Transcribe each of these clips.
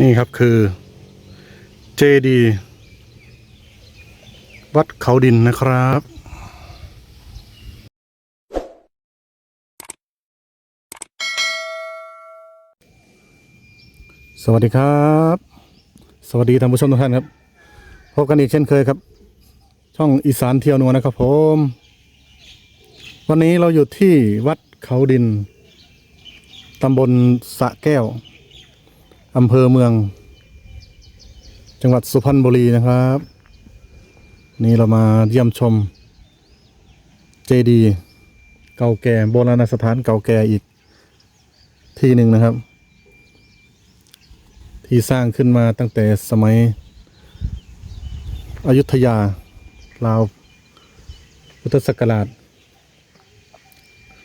นี่ครับคือเจดีวัดเขาดินนะครับสวัสดีครับ สวัสดีท่านผู้ชมทุกท่านครับพบกันอีกเช่นเคยครับ ช่องอีสานเที่ยวนัวนะครับผม วันนี้เราอยู่ที่วัดเขาดินตำบลสะแก้ว อำเภอเมือง จังหวัดสุพรรณบุรีนะครับ นี่เรามาเยี่ยมชมเจดีเก่าแก่โบราณสถานเก่าแก่อีกที่หนึ่งนะครับ ที่สร้างขึ้นมาตั้งแต่สมัยอยุธยาราวพุทธศักราช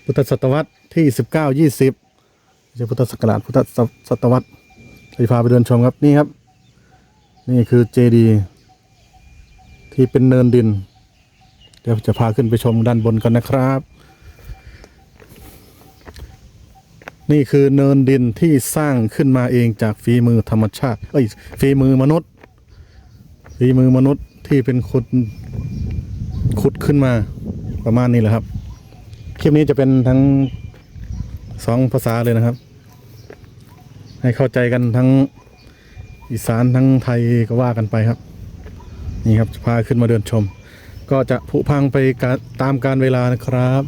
พุทธศตวรรษที่สิบเก้ายี่สิบไม่ใช่พุทธศักราชพุทธศตวรรษ ไปพาไปเดินชมครับนี่ครับ นี่คือเจดีที่เป็นเนินดิน เดี๋ยวจะพาขึ้นไปชมด้านบนกันนะครับ นี่คือเนินดินที่สร้างขึ้นมาเองจากฝีมือธรรมชาติ เอ้ยฝีมือมนุษย์ฝีมือมนุษย์ที่เป็นคนขุดขึ้นมาประมาณนี้แหละครับ คลิปนี้จะเป็นทั้งสองภาษาเลยนะครับ ให้เข้าใจกันทั้งอีสานทั้งไทยก็ว่ากันไปครับ นี่ครับพาขึ้นมาเดินชม ก็จะผุพังไปตามการเวลานะครับ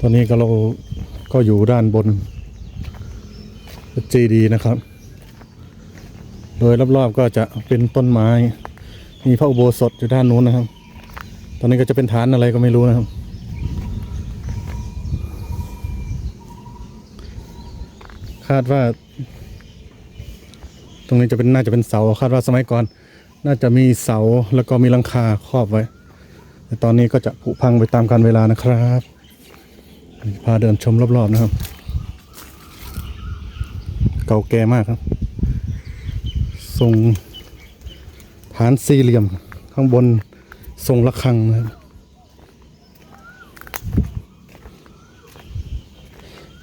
ตอนนี้ก็เราก็อยู่ด้านบนเจดีนะครับ โดยรอบๆก็จะเป็นต้นไม้ มีพระอุโบสถอยู่ด้านนู้นนะครับ ตอนนี้ก็จะเป็นฐานอะไรก็ไม่รู้นะครับ คาดว่า ตรงนี้จะเป็นน่าจะเป็นเสา คาดว่าสมัยก่อน น่าจะมีเสาแล้วก็มีลังคาครอบไว้ แต่ตอนนี้ก็จะผุพังไปตามกาลเวลานะครับพาเดินชมรอบๆนะครับ เก่าแก่มากครับ ทรง ฐานสี่เหลี่ยมข้างบนทรงระฆังนะครับ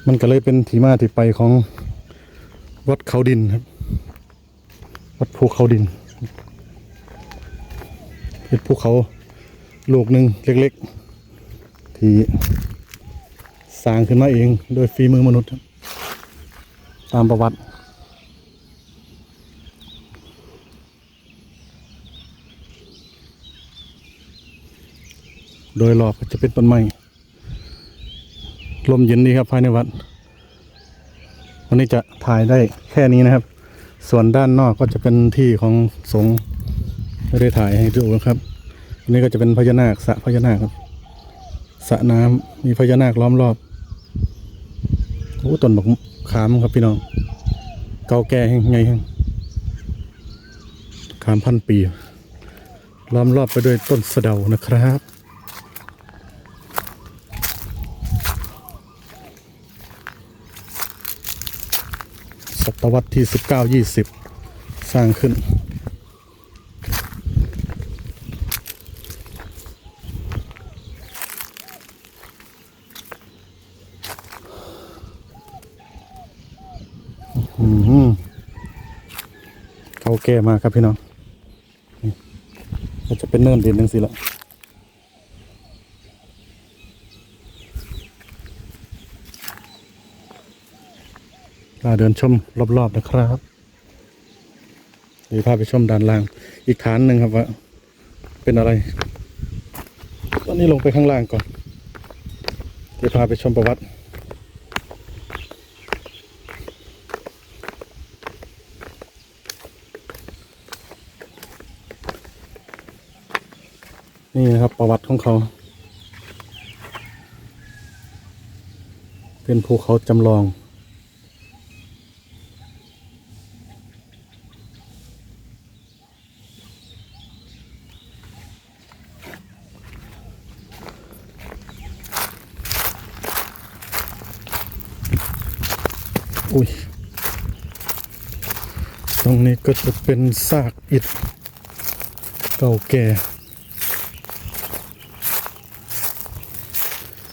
มันก็เลยเป็นที่มาที่ไปของวัดเขาดินครับ วัดภูเขาดิน เป็นภูเขาลูกหนึ่งเล็กๆ ที่สร้างขึ้นมาเองโดยฝีมือมนุษย์ครับ ตามประวัติ โดยรอบก็จะเป็นต้นไม้ลมเย็นดีครับภายในวัด วันนี้จะถ่ายได้แค่นี้นะครับ ส่วนด้านนอกก็จะเป็นที่ของสงฆ์ไม่ได้ถ่ายให้ดูนะครับอันนี้ก็จะเป็นพญานาคสระพญานาคครับสระน้ำมีพญานาคล้อมรอบโอ้ต้นบักขามครับพี่น้อง เก่าแก่แห่งไงแห่งขามพันปี ล้อมรอบไปด้วยต้นสะเดานะครับ ศ ตวรรษที่สิบเก้ายี่สิบสร้างขึ้น เขาแก่มากครับพี่น้องก็จะเป็นเนินดินทั้งสิละ มาเดินชมรอบๆนะครับเดี๋ยวพาไปชมด้านล่าง อีกฐานหนึ่งครับว่า เป็นอะไร ตอนนี้ลงไปข้างล่างก่อนเดี๋ยวพาไปชมประวัตินี่นะครับประวัติของเขา เป็นภูเขาจำลอง อุ้ยตรงนี้ก็จะเป็นซากอิฐเก่าแก่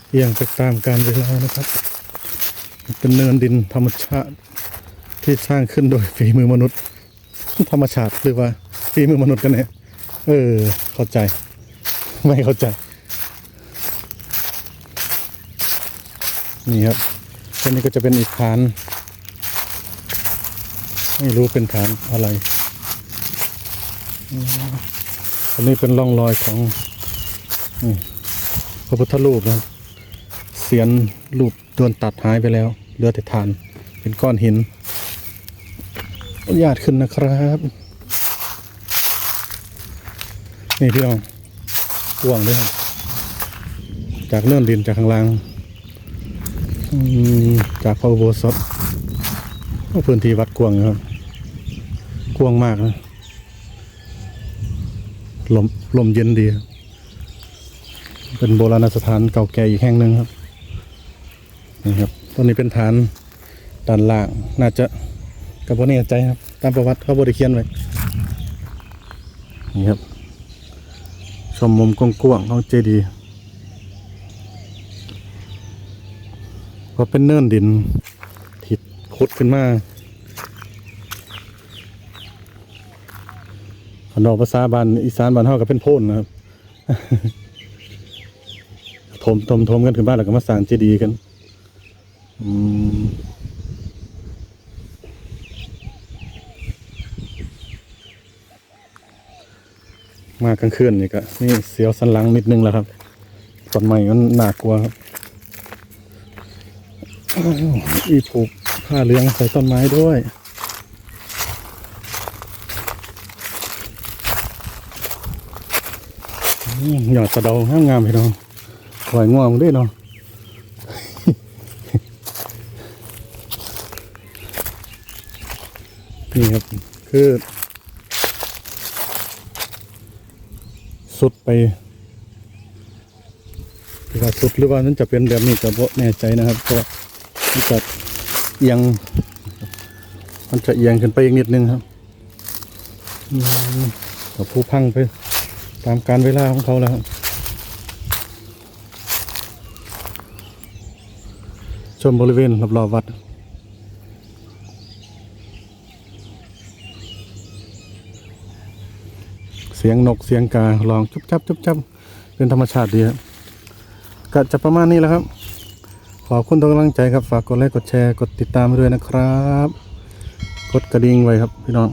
เอียงไปตามการเวลานะครับ เป็นเนินดินธรรมชาติที่สร้างขึ้นโดยฝีมือมนุษย์ ธรรมชาติหรือว่าฝีมือมนุษย์กันเนี่ยเออ เข้าใจ ไม่เข้าใจ นี่ครับอันนี้ก็จะเป็นอีกฐาน ไม่รู้เป็นฐานอะไรอันนี้เป็นร่องรอยของพระพุทธรูปนะเสียนรูปโดนตัดหายไปแล้วเหลือแต่ฐานเป็นก้อนหินอนุญาตขึ้นนะครับนี่พี่น้องกวงด้วยครับจากเนื่อนดินจากข้างล่างจากพระอุโบสถพื้นที่วัดกวงครับ กว้างมากนะลมลมเย็นดี เป็นโบราณสถานเก่าแก่อีกแห่งหนึ่งครับนี่ครับต้นนี้เป็นฐานด้านล่าง น่าจะกับพวกนี้ใจครับ ตามประวัติเขาบริเขียนไว้นี่ครับชมมุมกว้างๆของเจดีย์ก็เป็นเนินดินที่ขุดขึ้นมา นอกภาษาบ้านอีสานบ้านเฮาก็เป็นโพนนะครับถมถมถมกันขึ้นมาแล้วก็มาสร้างเจดีย์กันอืมมากลางคืนนี่ก็นี่เสียวสันหลังนิดนึงแล้วครับต้นไม้มันหน่ากลัวครับอีผูกผ้าเหลืองใส่ต้นไม้ด้วย อืม หยอดสะเดางามงามพี่น้องคอยง่วงด้วยเนาะนี่ครับ คือ สุดไปคือว่าสุดหรือว่านั้นจะเป็นแบบนี้ก็บ่แน่ใจนะครับเพราะมันจะเอียง มันจะเอียงขึ้นไปอีกนิดนึงครับอืมกับผู้พังไปามการเวลาของเขาแล้วครชมบริเวณรอบๆวัดเสียงนกเสียงกาลองจุบจับจุบจับเป็นธรรมชาติดีครับก็จะประมาณนี้แหล้วครับ ขอบคุณทุกกำลังใจครับฝากกดไลค์กดแชร์กดติดตามไปด้วยนะครับ กดกระดิ่งไว้ครับพี่น้อง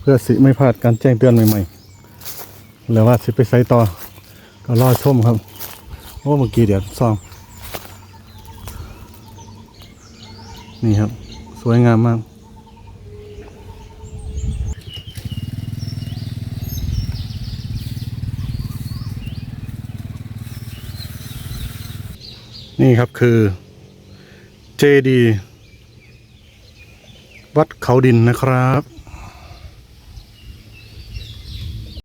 เพื่อสิไม่พลาดการแจ้งเตือนใหม่ๆ แล้วว่าสิไปใส่ต่อ ก็รอชมครับ โอ้เมื่อกี้เดี๋ยวซอง นี่ครับ สวยงามมากนี่ครับคือเจดี วัดเขาดินนะครับ